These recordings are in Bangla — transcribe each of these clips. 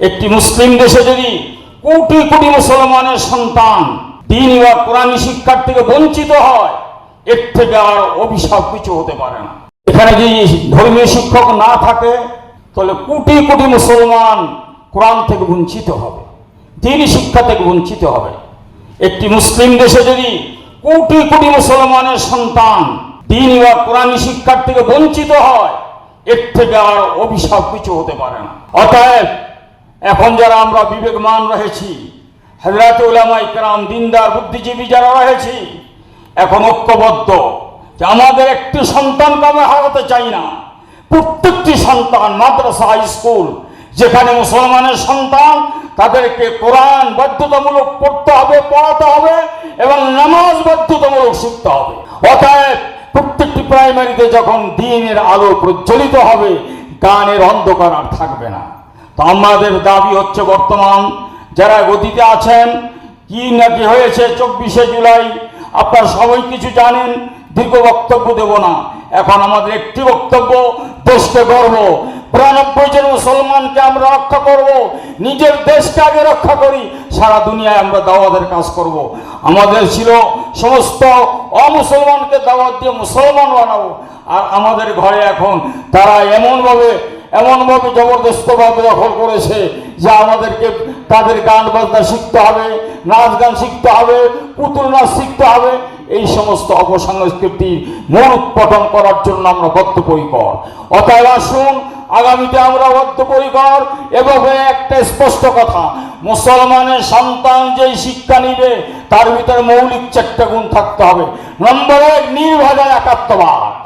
একটি মুসলিম দেশে যদি কোটি কোটি মুসলমানের সন্তান দিন বা কোরআনী শিক্ষার থেকে বঞ্চিত হয়, এর থেকে আর অভিশাপ কিছু হতে পারে না। এখানে যদি ধর্মীয় শিক্ষক না থাকে, তাহলে কোটি কোটি মুসলমান কোরআন থেকে বঞ্চিত হবে দিনই শিক্ষা থেকে বঞ্চিত হবে। একটি মুসলিম দেশে যদি কোটি কোটি মুসলমানের সন্তান দিন বা কোরআনী শিক্ষার থেকে বঞ্চিত হয়, এর থেকে আর অভিশাপ কিছু হতে পারে না। অতএব এখন যারা আমরা বিবেকমান রয়েছি হজরত উলামা ইকরাম দিনদার, বুদ্ধিজীবী যারা রয়েছি, এখন ঐক্যবদ্ধ যে আমাদের একটি সন্তানকে আমরা হারাতে চাই না। প্রত্যেকটি সন্তান মাদ্রাসা স্কুল, যেখানে মুসলমানের সন্তান, তাদেরকে কোরআন বাধ্যতামূলক পড়তে হবে, পড়াতে হবে এবং নামাজ বাধ্যতামূলক শিখতে হবে। অতএব প্রত্যেকটি প্রাইমারিতে যখন দিনের আলো প্রজ্বলিত হবে, গানের অন্ধকার আর থাকবে না। তো আমাদের দাবি হচ্ছে বর্তমান, যারা গতিতে আছেন, কি নাকি হয়েছে চব্বিশে জুলাই, আপনারা সবাই কিছু জানেন, দীর্ঘ বক্তব্য দেব না। এখন আমাদের একটি বক্তব্য, দেশকে গর্ব। বিরানব্বই জন মুসলমানকে আমরা রক্ষা করব, নিজের দেশকে আগে রক্ষা করি, সারা দুনিয়ায় আমরা দাওয়াতের কাজ করব। আমাদের ছিল সমস্ত অমুসলমানকে দাওয়াত দিয়ে মুসলমান বানাবো, আর আমাদের ঘরে এখন তারা এমনভাবে এমনভাবে জবরদস্তভাবে দখল করেছে যে আমাদেরকে তাদের গান বাজনা শিখতে হবে, নাচ গান শিখতে হবে, পুতুল নাচ শিখতে হবে। এই সমস্ত অপসংস্কৃতির মূল উৎপাদন করার জন্য আমরা বদ্ধপরিকর। অতএব আসুন, আগামীতে আমরা বদ্ধপরিকর। এবং একটা স্পষ্ট কথা, মুসলমানের সন্তান যেই শিক্ষা নিবে, তার ভিতরে মৌলিক চারটা গুণ থাকতে হবে। নম্বর এক নির্ভয় একাত্মবাদ।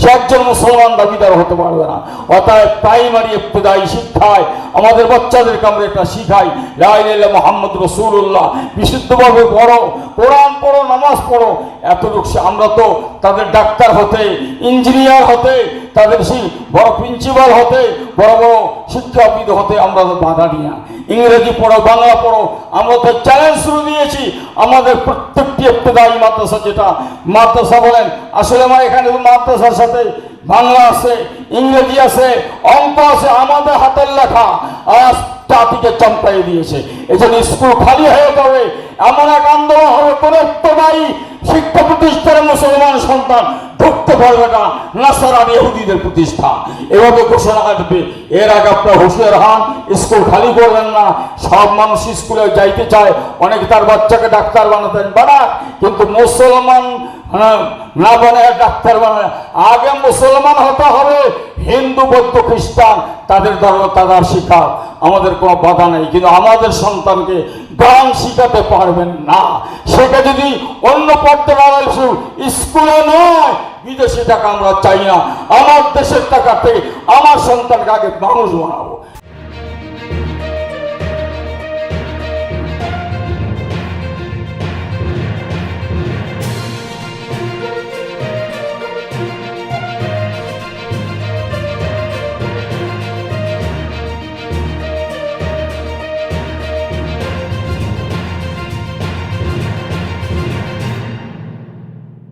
সে একজন মুসলমান দাবিদার হতে পারবে না। অতএব প্রাইমারি ইবতদায়ী শিক্ষায় আমাদের বাচ্চাদেরকে আমরা এটা শিখাই। লা ইলাহা মোহাম্মদ রসুল্লাহ বিশুদ্ধভাবে পড়ো, কোরআন পড়ো, নামাজ পড়ো। এতটুকু আমরা তো তাদের ডাক্তার হতে ইঞ্জিনিয়ার হতে, তাদের সেই বড় প্রিন্সিপাল হতে, বড় বড় শিক্ষাবিদ হতে আমরা তো বাধা দিই না। ইংরেজি পড়ো, বাংলা পড়ো, আমরা তো চ্যালেঞ্জ শুরু দিয়েছি। আমাদের প্রত্যেকটি ইবতদায়ী মাদ্রাসা যেটা, মাদ্রাসা বলেন, আসলে আমার এখানে মাদ্রাসার সাথে বাংলা আছে, ইংরেজি আছে, অঙ্ক আছে, আমাদের হাতের লেখা আজ জাতিকে চমকাই দিয়েছে। এই জন্য স্কুল খালি হয়ে যাবে, এমন এক আন্দোলন হবে, কোন শিক্ষা প্রতিষ্ঠানে মুসলমান সন্তান ঢুকতে পারবে না নাসারান ইহুদিদের প্রতিষ্ঠা। এভাবে ঘোষণা আসবে। এর আগে আপনার হুঁশিয়ার হন স্কুল খালি করবেন না সব মানুষ স্কুলে যাইতে চায় অনেকে তার বাচ্চাকে ডাক্তার বানাতেন বানাক কিন্তু মুসলমান হ্যাঁ, না বানায় ডাক্তার বানায়। আগে মুসলমান হতে হবে হিন্দু বৌদ্ধ খ্রিস্টান তাদের ধর্ম তাদের শিখা আমাদের কোনো বাধা নেই। কিন্তু আমাদের সন্তানকে গান শিখাতে পারবেন না। সেটা যদি অন্য পর্যায়ে স্কুলে নয়, বিদেশি টাকা আমরা চাই না। আমার দেশের টাকা থেকে আমার সন্তানকে আগে মানুষ বানাবো।